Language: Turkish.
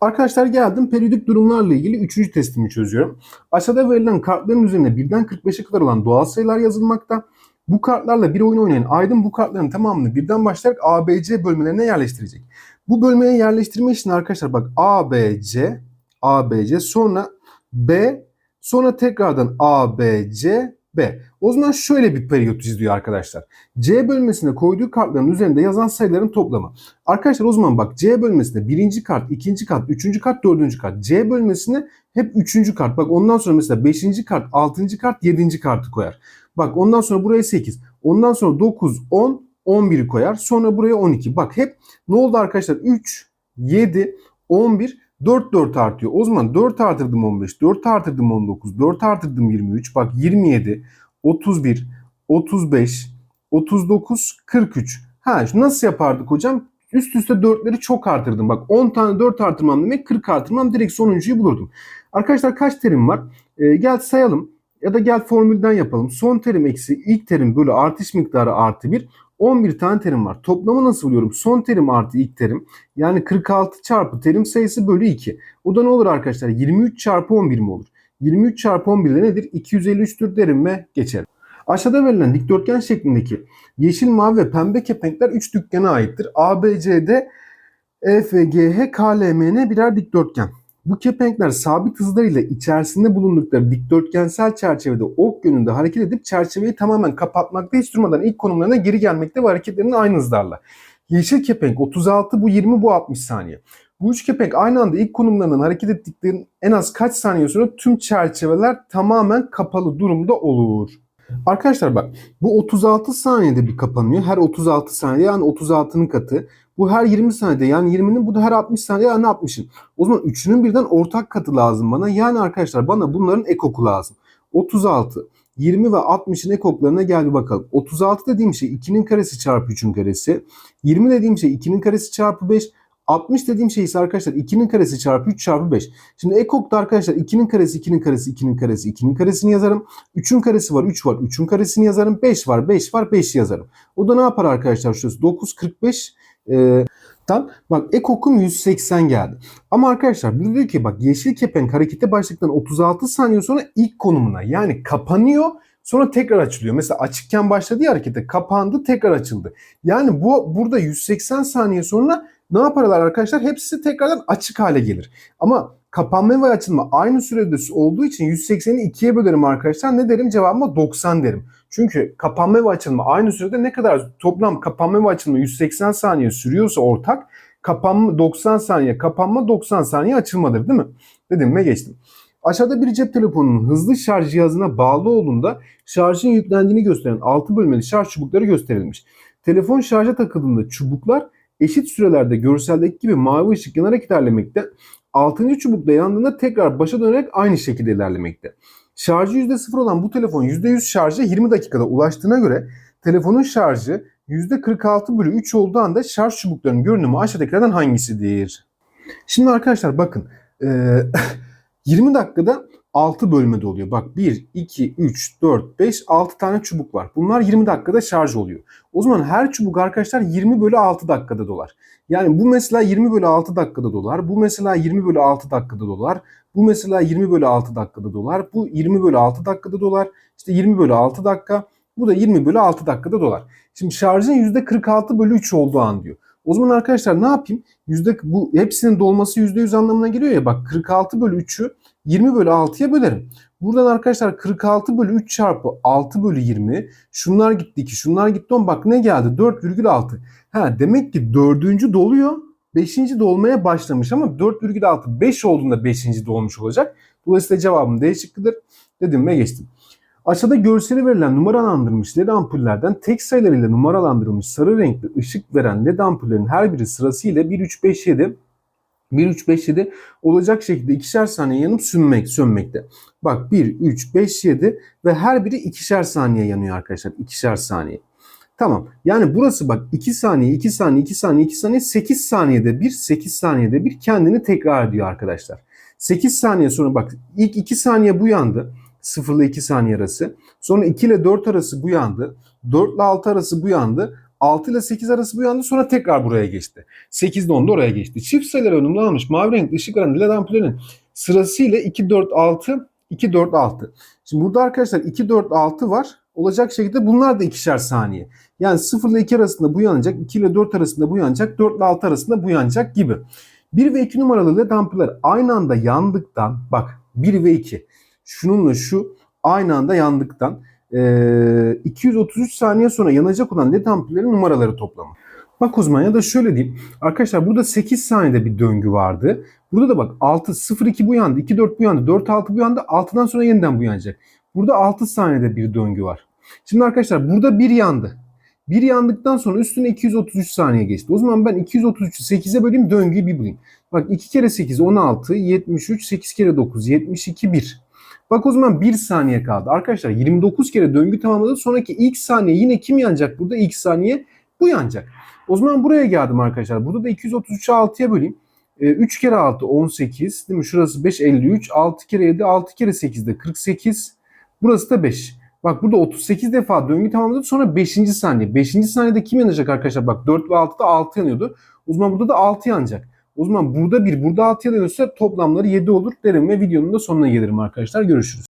Arkadaşlar geldim periyodik durumlarla ilgili 3. testimi çözüyorum. Aşağıda verilen kartların üzerine birden 45'e kadar olan doğal sayılar yazılmakta. Bu kartlarla bir oyun oynayan Aydın bu kartların tamamını birden başlayarak ABC bölmelerine yerleştirecek. Bu bölmeye yerleştirme için arkadaşlar bak ABC, ABC sonra B, sonra tekrardan ABC, B. O zaman şöyle bir periyot izliyor arkadaşlar. C bölmesine koyduğu kartların üzerinde yazan sayıların toplamı. Arkadaşlar o zaman bak C bölmesinde birinci kart, ikinci kart, üçüncü kart, dördüncü kart. C bölmesine hep üçüncü kart. Bak ondan sonra mesela beşinci kart, altıncı kart, yedinci kartı koyar. Bak ondan sonra buraya 8. Ondan sonra 9, 10, 11'i koyar. Sonra buraya 12. Bak hep ne oldu arkadaşlar? 3, 7, 11, 4 4 artıyor. O zaman 4 artırdım 15, 4 artırdım 19, 4 artırdım 23. Bak 27, 31, 35, 39, 43. Ha nasıl yapardık hocam? Üst üste 4'leri çok artırdım. Bak 10 tane 4 artırmam demek 40 artırmam direkt sonuncuyu bulurdum. Arkadaşlar kaç terim var? Ee, gel sayalım. Ya da gel formülden yapalım. Son terim eksi ilk terim bölü artış miktarı artı 1. 11 tane terim var. Toplamı nasıl buluyorum? Son terim artı ilk terim. Yani 46 çarpı terim sayısı bölü 2. O da ne olur arkadaşlar? 23 çarpı 11 mi olur? 23 çarpı 11 de nedir? 253'tür derim ve geçerim. Aşağıda verilen dikdörtgen şeklindeki yeşil, mavi ve pembe kepenkler 3 dükkana aittir. A, B, C, D, E, F, G, H, K, L, M, N birer dikdörtgen. Bu kepenkler sabit hızlarıyla içerisinde bulundukları dikdörtgensel çerçevede ok yönünde hareket edip çerçeveyi tamamen kapatmakta hiç durmadan ilk konumlarına geri gelmekte ve hareketlerinin aynı hızlarla. Yeşil kepenk 36, bu 20, bu 60 saniye. Bu üç kepenk aynı anda ilk konumlarından hareket ettiklerinin en az kaç saniye sonra tüm çerçeveler tamamen kapalı durumda olur. Arkadaşlar bak bu 36 saniyede bir kapanıyor. Her 36 saniye yani 36'nın katı. Bu her 20 saniyede yani 20'nin bu da her 60 saniye yani 60'ın. O zaman üçünün birden ortak katı lazım bana. Yani arkadaşlar bana bunların ekoku lazım. 36, 20 ve 60'ın ekoklarına gel bir bakalım. 36 dediğim şey 2'nin karesi çarpı 3'ün karesi. 20 dediğim şey 2'nin karesi çarpı 5. 60 dediğim şey ise arkadaşlar 2'nin karesi çarpı 3 çarpı 5. Şimdi ekokta arkadaşlar 2'nin karesi 2'nin karesi 2'nin karesi 2'nin karesini yazarım. 3'ün karesi var 3 var 3'ün karesini yazarım. 5 var 5 var 5 yazarım. O da ne yapar arkadaşlar şurası 9 45 e, Tam bak ekokum 180 geldi. Ama arkadaşlar burada diyor ki bak yeşil kepenk harekete başladıktan 36 saniye sonra ilk konumuna yani kapanıyor sonra tekrar açılıyor. Mesela açıkken başladı ya harekete kapandı tekrar açıldı. Yani bu burada 180 saniye sonra ne yaparlar arkadaşlar? Hepsi tekrardan açık hale gelir. Ama kapanma ve açılma aynı sürede olduğu için 180'i 2'ye bölerim arkadaşlar. Ne derim? Cevabıma 90 derim. Çünkü kapanma ve açılma aynı sürede ne kadar toplam kapanma ve açılma 180 saniye sürüyorsa ortak kapanma 90 saniye kapanma 90 saniye açılmadır değil mi? Dedim ve geçtim. Aşağıda bir cep telefonunun hızlı şarj cihazına bağlı olduğunda şarjın yüklendiğini gösteren 6 bölmeli şarj çubukları gösterilmiş. Telefon şarja takıldığında çubuklar eşit sürelerde görseldeki gibi mavi ışık yanarak ilerlemekte. 6. çubukta yandığında tekrar başa dönerek aynı şekilde ilerlemekte. Şarjı %0 olan bu telefon %100 şarja 20 dakikada ulaştığına göre telefonun şarjı %46 bölü 3 olduğu anda şarj çubuklarının görünümü aşağıdakilerden hangisidir? Şimdi arkadaşlar bakın 20 dakikada 6 bölmede oluyor. Bak 1, 2, 3, 4, 5, 6 tane çubuk var. Bunlar 20 dakikada şarj oluyor. O zaman her çubuk arkadaşlar 20 bölü 6 dakikada dolar. Yani bu mesela 20 bölü 6 dakikada dolar. Bu mesela 20 bölü 6 dakikada dolar. Bu mesela 20 bölü 6 dakikada dolar. Bu 20 bölü 6 dakikada dolar. İşte 20 bölü 6 dakika. Bu da 20 bölü 6 dakikada dolar. Şimdi şarjın %46 bölü 3 olduğu an diyor. O zaman arkadaşlar ne yapayım? Yüzde, bu hepsinin dolması %100 anlamına geliyor ya. Bak 46 bölü 3'ü 20 bölü 6'ya bölerim. Buradan arkadaşlar 46 bölü 3 çarpı 6 bölü 20. Şunlar gitti 2, şunlar gitti 10. Bak ne geldi? 4,6. Ha demek ki dördüncü doluyor. 5. dolmaya başlamış ama 4,6 5 olduğunda 5. dolmuş olacak. Dolayısıyla cevabım D şıkkıdır. Dedim ve geçtim. Aşağıda görseli verilen numaralandırılmış led ampullerden tek sayılarıyla numaralandırılmış sarı renkli ışık veren led ampullerin her biri sırasıyla 1, 3, 5, 7 1, 3, 5, 7 olacak şekilde ikişer saniye yanıp sönmek, sönmekte. Bak 1, 3, 5, 7 ve her biri ikişer saniye yanıyor arkadaşlar. İkişer saniye. Tamam. Yani burası bak 2 saniye, 2 saniye, 2 saniye, 2 saniye, 8 saniyede bir, 8 saniyede bir kendini tekrar ediyor arkadaşlar. 8 saniye sonra bak ilk 2 saniye bu yandı. 0 ile 2 saniye arası. Sonra 2 ile 4 arası bu yandı. 4 ile 6 arası bu yandı. 6 ile 8 arası bu yandı sonra tekrar buraya geçti. 8 ile 10 da oraya geçti. Çift sayılara uyumlanmış mavi renkli ışık alan led ampullerin sırasıyla 2, 4, 6, 2, 4, 6. Şimdi burada arkadaşlar 2, 4, 6 var. Olacak şekilde bunlar da ikişer saniye. Yani 0 ile 2 arasında bu yanacak, 2 ile 4 arasında bu yanacak, 4 ile 6 arasında bu yanacak gibi. 1 ve 2 numaralı led ampuller aynı anda yandıktan bak 1 ve 2 şununla şu aynı anda yandıktan eee, 233 saniye sonra yanacak olan led ampullerin numaraları toplamı. Bak o zaman ya da şöyle diyeyim. Arkadaşlar burada 8 saniyede bir döngü vardı. Burada da bak 6 0 2 bu yandı, 2 4 bu yandı, 4 6 bu yandı, 6'dan sonra yeniden bu yanacak. Burada 6 saniyede bir döngü var. Şimdi arkadaşlar burada 1 yandı. 1 yandıktan sonra üstüne 233 saniye geçti. O zaman ben 233'ü 8'e böleyim döngüyü bir bulayım. Bak 2 kere 8 16, 73, 8 kere 9 72, 1. Bak o zaman 1 saniye kaldı. Arkadaşlar 29 kere döngü tamamladı. Sonraki ilk saniye yine kim yanacak burada? İlk saniye bu yanacak. O zaman buraya geldim arkadaşlar. Burada da 233'ü 6'ya böleyim. 3 kere 6 18 değil mi? Şurası 5 53. 6 kere 7 6 kere 8 de 48. Burası da 5. Bak burada 38 defa döngü tamamladı. Sonra 5. saniye. 5. saniyede kim yanacak arkadaşlar? Bak 4 ve 6'da 6 yanıyordu. O zaman burada da 6 yanacak. O zaman burada 1, burada 6 yanıyorsa toplamları 7 olur derim ve videonun da sonuna gelirim arkadaşlar. Görüşürüz.